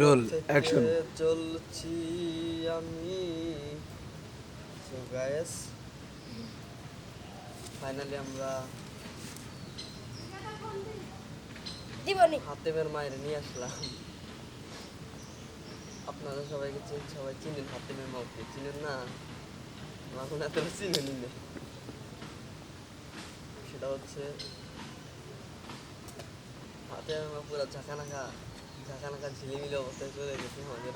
Roll action চলছি আমি। So guys finally আমরা দিবনি হাতেমের মায়ের নিয়ে আসলাম। আপনারা সবাইকে চিন সবাই চিনেন হাতেমের মাকে। চিনেন না? এখন এতটা চিনেনি না। সেটা হচ্ছে হাতেমের মা পুরো ঝাঁকানাকা ঝাঁকানাকা ঝিলিমিলি অবস্থায় চলে গেছে আমাদের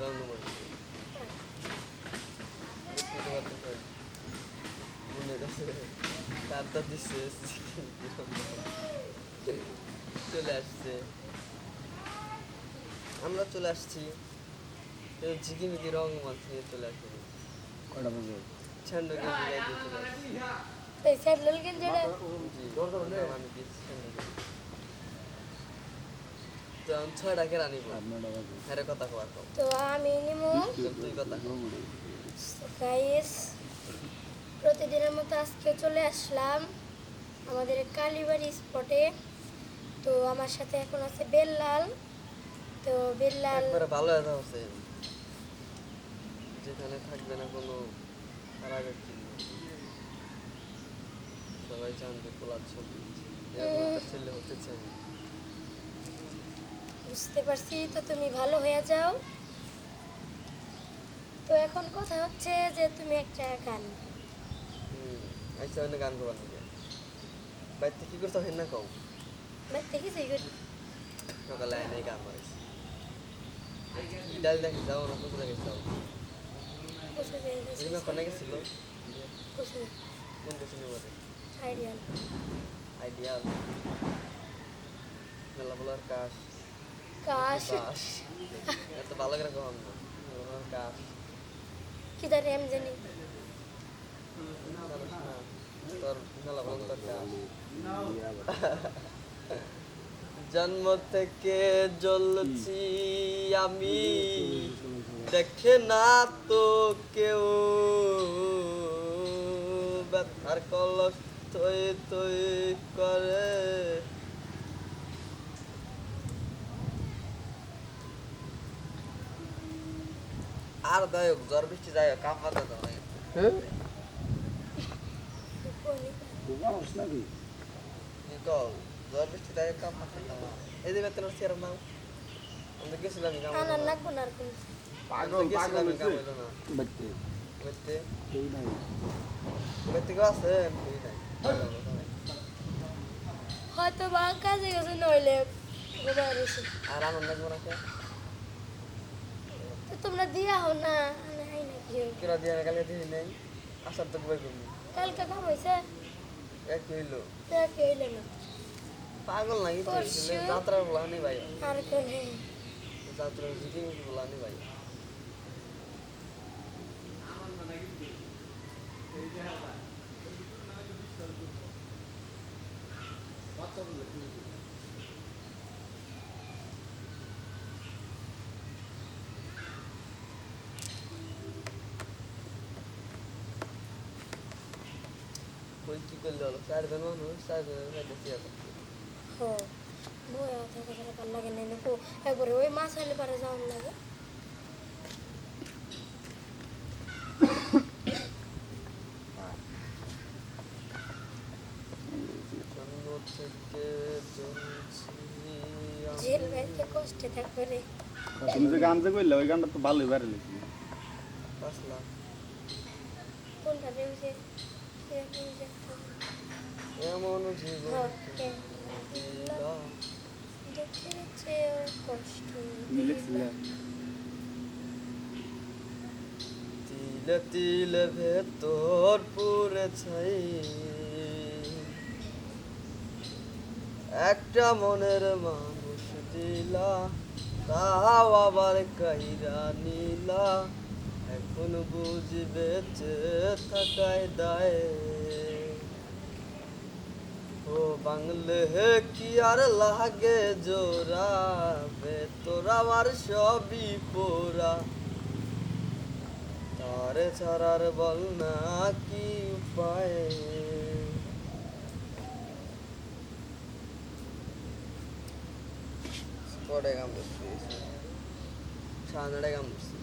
মনে কাছে কারটা দিচ্ছে চলে আসছে আমরা চলে আসছি ঝিকিমিকি রং মাছ নিয়ে চলে আসছি কটা বাজে চলে আসছি স্যান্ডেল হ্যাঁ কথা তো আমি নিমু। তুই কথা। গাইস প্রতিদিনের মতো আজকে চলে আসলাম আমাদের কালীবাড়ি স্পটে। তো আমার সাথে এখন আছে বেল্লাল। তো বেল্লাল ভালো যাও যেখানে থাকবে না কোনো খারাপের চিহ্ন সবাই জানবে পোলার ছবি। ছেলে হতে চাই। বুঝতে পারছি তো তুমি ভালো হয়ে যাও। তো এখন কথা হচ্ছে যে তুমি একটা গান। আচ্ছা অন্য গান করবার নাকি? বাড়িতে কি করছ হেন না কও। দেখতে কি সেই করি? সকালে আইনে গান মারিস ডাল দেখি যাও না কোথায় দেখি যাও। এগুলো কোনে গেছিল? কোন দেশে বলে আইডিয়াল। আইডিয়াল। মেলা বলার কাশ কাশ। এত ভালো করে কাশ। কি জানি আমি জানি। তোর কাশ। জন্ম থেকে জ্বলছি আমি। দেখে না তো কেউ। ব্যথার কলস তৈ তৈ করে। আর হোক জ্বর বৃষ্টি হোক কাম বাধা দাও হ্যাঁ? বুঝাস নাকি কি কও জ্বর বৃষ্টি যাই কাম বাধা দাও এই যে বেতন চেয়ার নাও আমরা গেছিলাম কাম আনার লাগবো না আর কোনো। পাগল পাগল কাম হয়েছে না। বাচ্চা বুঝতে কেউ নাই। বুঝতে কেউ আছে? নাই। হয়তো বা কাজে গেছে নইলে আর আনন্দ লাগবো না তোমরা দিয়া হও না। নাই না কি কিরা দিয়ে কালকে দিই নাই আসার তো কই করবি কালকে কাম হয়েছে এক হইল। দেখে এলে না। পাগল নাকি তো পরশু। যাত্রার বলা নি ভাই। আর কোনে? যাত্রার জিটি বলা নি ভাই। ওই কি করলে হলো চারজন মানুষ বয়া থাকে লাগে না নাকো একবারে ওই মাছ হলে পারে যাওয়ার লাগে কষ্টে থাকবে রে তুমি যে গান যে করলে ওই গানটা তো ভালোই বাইরে কোনটা দেউছে এমন তিলে তিলে। ভেতর পুরে ছাই একটা মনের মানুষ দিলা তাও আবার কাইরা নিলা। এখন বুঝি বেঁচে থাকায় দায়। ও বাংলে কি আর লাগে জোরা বে তোরা আমার সবই পোরা তারে ছাড়ার বল না কি উপায়? পড়ে গাম সারানাড়ে গাম ধরছি